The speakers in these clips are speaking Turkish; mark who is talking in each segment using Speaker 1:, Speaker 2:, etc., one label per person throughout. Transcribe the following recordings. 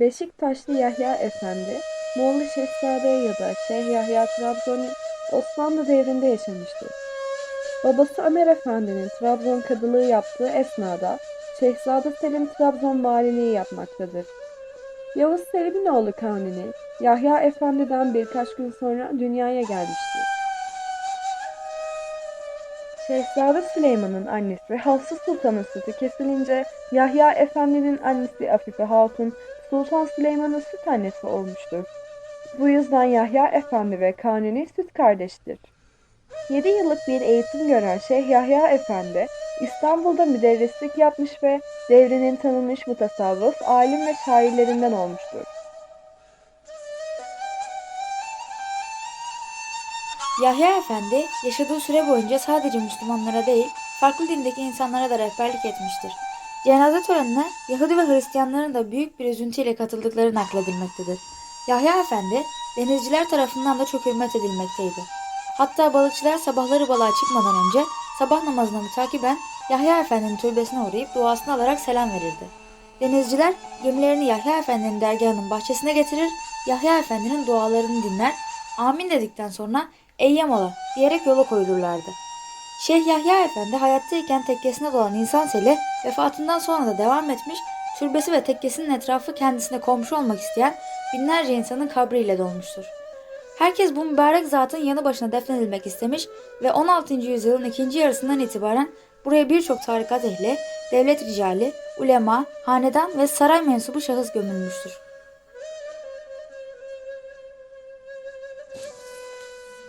Speaker 1: Beşiktaşlı Yahya Efendi, Moğol Şehzade ya da Şeyh Yahya Trabzoni Osmanlı devrinde yaşamıştır. Babası Ömer Efendi'nin Trabzon kadılığı yaptığı esnada Şehzade Selim Trabzon valiliği yapmaktadır. Yavuz Selim'in oğlu Kanuni, Yahya Efendi'den birkaç gün sonra dünyaya gelmiştir. Şehzade Süleyman'ın annesi Hafsa Sultan'ın sütü kesilince Yahya Efendi'nin annesi Afife Hatun Sultan Süleyman'ın süt annesi olmuştur. Bu yüzden Yahya Efendi ve Kanuni süt kardeştir. 7 yıllık bir eğitim gören Şeyh Yahya Efendi İstanbul'da müderrislik yapmış ve devrinin tanınmış mutasavvıf, alim ve şairlerinden olmuştur.
Speaker 2: Yahya Efendi yaşadığı süre boyunca sadece Müslümanlara değil, farklı dindeki insanlara da rehberlik etmiştir. Cenaze törenine Yahudi ve Hristiyanların da büyük bir üzüntüyle katıldıkları nakledilmektedir. Yahya Efendi, denizciler tarafından da çok hürmet edilmekteydi. Hatta balıkçılar sabahları balığa çıkmadan önce sabah namazına mütakiben Yahya Efendi'nin türbesine uğrayıp duasını alarak selam verirdi. Denizciler gemilerini Yahya Efendi'nin dergahının bahçesine getirir, Yahya Efendi'nin dualarını dinler, amin dedikten sonra Eyyemola diyerek yola koyulurlardı. Şeyh Yahya Efendi hayattayken tekkesine dolan insan seli vefatından sonra da devam etmiş, türbesi ve tekkesinin etrafı kendisine komşu olmak isteyen binlerce insanın kabriyle dolmuştur. Herkes bu mübarek zatın yanı başına defnedilmek istemiş ve 16. yüzyılın ikinci yarısından itibaren buraya birçok tarikat ehli, devlet ricali, ulema, hanedan ve saray mensubu şahıs gömülmüştür.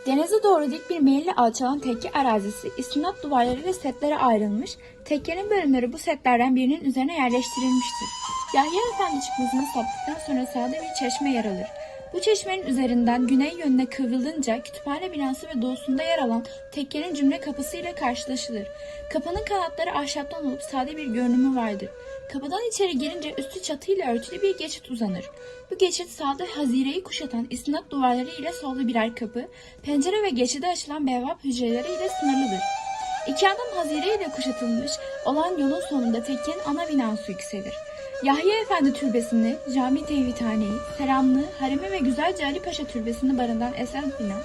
Speaker 3: Denize doğru dik bir meyilli alçalan tekke arazisi istinat duvarları ve setlere ayrılmış, tekkenin bölümleri bu setlerden birinin üzerine yerleştirilmiştir. Yahya Efendi çıkmazını saptıktan sonra sağda bir çeşme yer alır. Bu çeşmenin üzerinden güney yönüne kıvrılınca kütüphane binası ve doğusunda yer alan tekkenin cümle kapısı ile karşılaşılır. Kapının kanatları ahşaptan olup sade bir görünümü vardır. Kapıdan içeri girince üstü çatıyla örtülü bir geçit uzanır. Bu geçit sağda hazireyi kuşatan istinat duvarları ile solda birer kapı, pencere ve geçide açılan bevap hücreleri ile sınırlıdır. İki yandan hazire ile kuşatılmış olan yolun sonunda tekkenin ana binası yükselir. Yahya Efendi Türbesi'ni, Cami Tevhidhane'yi, Selamlı, Haremi ve Güzelce Ali Paşa Türbesi'ni barındıran esas bina,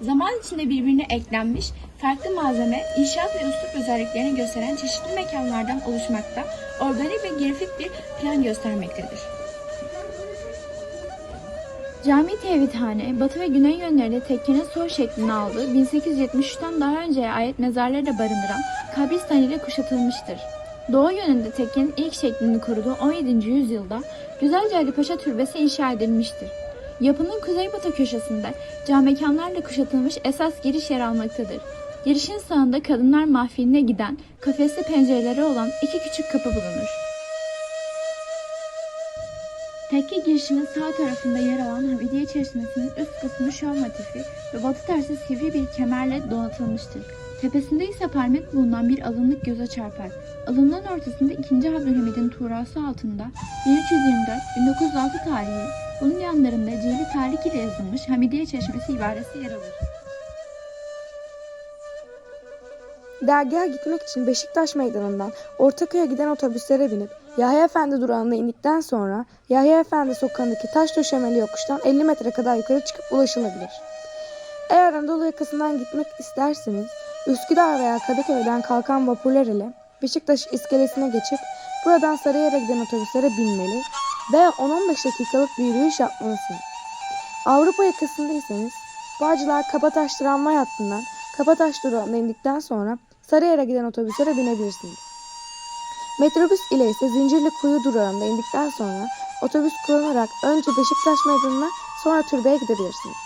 Speaker 3: zaman içinde birbirine eklenmiş, farklı malzeme, inşaat ve üslup özelliklerini gösteren çeşitli mekanlardan oluşmakta, organik ve grafik bir plan göstermektedir. Cami Tevhidhane, batı ve güney yönlerinde tekkenin sol şeklini aldığı 1873'ten daha önceye ait mezarları da barındıran kabristan ile kuşatılmıştır. Doğu yönünde tekkenin ilk şeklini koruduğu 17. yüzyılda Güzelce Ali Paşa Türbesi inşa edilmiştir. Yapının kuzeybatı köşesinde cam mekanlarla kuşatılmış esas giriş yer almaktadır. Girişin sağında kadınlar mahfiline giden kafesli pencereleri olan iki küçük kapı bulunur. Tekke girişinin sağ tarafında yer alan Hamidiye Çeşmesi'nin üst kısmı şov motifi ve batı tersi sivri bir kemerle donatılmıştır. Tepesinde ise parmak bulunan bir alınlık göze çarpar. Alınlığın ortasında 2. Abdülhamid'in tuğrası altında 1324-1906 tarihi, bunun yanlarında Celi Talik ile yazılmış Hamidiye Çeşmesi ibaresi yer alır.
Speaker 4: Dergaha gitmek için Beşiktaş Meydanı'ndan Ortaköy'e giden otobüslere binip Yahya Efendi durağında indikten sonra Yahya Efendi sokağındaki taş döşemeli yokuştan 50 metre kadar yukarı çıkıp ulaşılabilir. Eğer Anadolu yakasından gitmek isterseniz Üsküdar veya Kadıköy'den kalkan vapurlar ile Beşiktaş iskelesine geçip buradan Sarıyer'e giden otobüslere binmeli veya 10-15 dakikalık bir yürüyüş yapmalısınız. Avrupa yakasındaysanız Bağcılar Kabataş tramvay hattından Kabataş durağına indikten sonra Sarıyer'e giden otobüslere binebilirsiniz. Metrobüs ile ise Zincirli Kuyu durağında indikten sonra otobüs kullanarak önce Beşiktaş Meydanı'na sonra Türbe'ye gidebilirsiniz.